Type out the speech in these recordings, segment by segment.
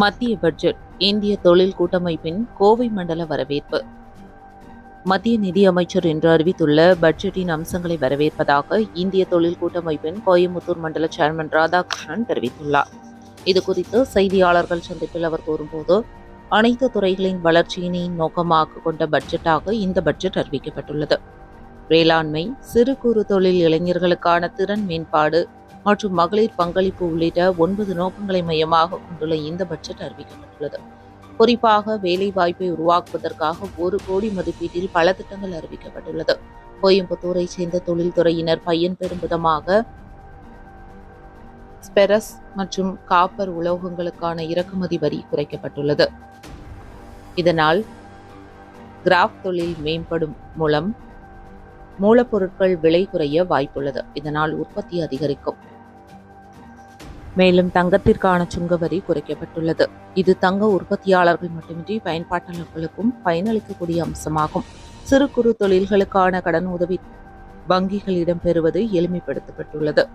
மத்திய பட்ஜெட் இந்திய தொழில் கூட்டமைப்பின் கோவை மண்டல வரவேற்பு. மத்திய நிதியமைச்சர் என்று அறிவித்துள்ள பட்ஜெட்டின் அம்சங்களை வரவேற்பதாக இந்திய தொழில் கூட்டமைப்பின் கோயம்புத்தூர் மண்டல சேர்மன் ராதாகிருஷ்ணன் தெரிவித்துள்ளார். இதுகுறித்து செய்தியாளர்கள் சந்திப்பில் அவர் கூறும்போது அனைத்து துறைகளின் வளர்ச்சியினை நோக்கமாக கொண்ட பட்ஜெட்டாக இந்த பட்ஜெட் அறிவிக்கப்பட்டுள்ளது. வேளாண்மை சிறு குறு தொழில் இளைஞர்களுக்கான திறன் மேம்பாடு மற்றும் மகளிர் பங்களிப்பு உள்ளிட்ட ஒன்பது நோக்கங்களை மையமாக கொண்டுள்ள இந்த பட்ஜெட் அறிவிக்கப்பட்டுள்ளது. குறிப்பாக வேலைவாய்ப்பை உருவாக்குவதற்காக ஒரு கோடி மதிப்பீட்டில் பல திட்டங்கள் அறிவிக்கப்பட்டுள்ளது. கோயம்புத்தூரை சேர்ந்த தொழில்துறையினர் பயன்பெறும் விதமாக ஸ்பெரஸ் மற்றும் காப்பர் உலோகங்களுக்கான இறக்குமதி வரி குறைக்கப்பட்டுள்ளது. இதனால் கிராஃப் தொழில் மேம்படும் மூலம் மூலப்பொருட்கள் விலை குறைய வாய்ப்புள்ளது. இதனால் உற்பத்தி அதிகரிக்கும். மேலும் தங்கத்திற்கான சுங்க வரி குறைக்கப்பட்டுள்ளது. இது தங்க உற்பத்தியாளர்கள் மட்டுமின்றி பயன்பாட்டாளர்களுக்கும் பயனளிக்கக்கூடிய அம்சமாகும். சிறு குறு தொழில்களுக்கான கடன் உதவி வங்கிகளிடம் பெறுவது எளிமைப்படுத்தப்பட்டுள்ளது.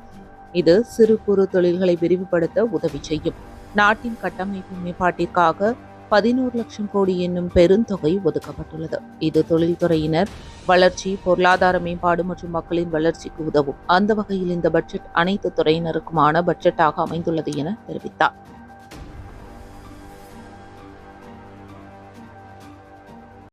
இது சிறு குறு தொழில்களை விரிவுபடுத்த உதவி செய்யும். நாட்டின் கட்டமைப்பு மேம்பாட்டிற்காக பதினோரு லட்சம் கோடி என்னும் பெருந்தொகை ஒதுக்கப்பட்டுள்ளது. இது தொழில்துறையினர் வளர்ச்சி பொருளாதார மேம்பாடு மற்றும் மக்களின் வளர்ச்சிக்கு உதவும். அந்த வகையில் இந்த பட்ஜெட் அனைத்து துறையினருக்குமான பட்ஜெட்டாக அமைந்துள்ளது என தெரிவித்தார்.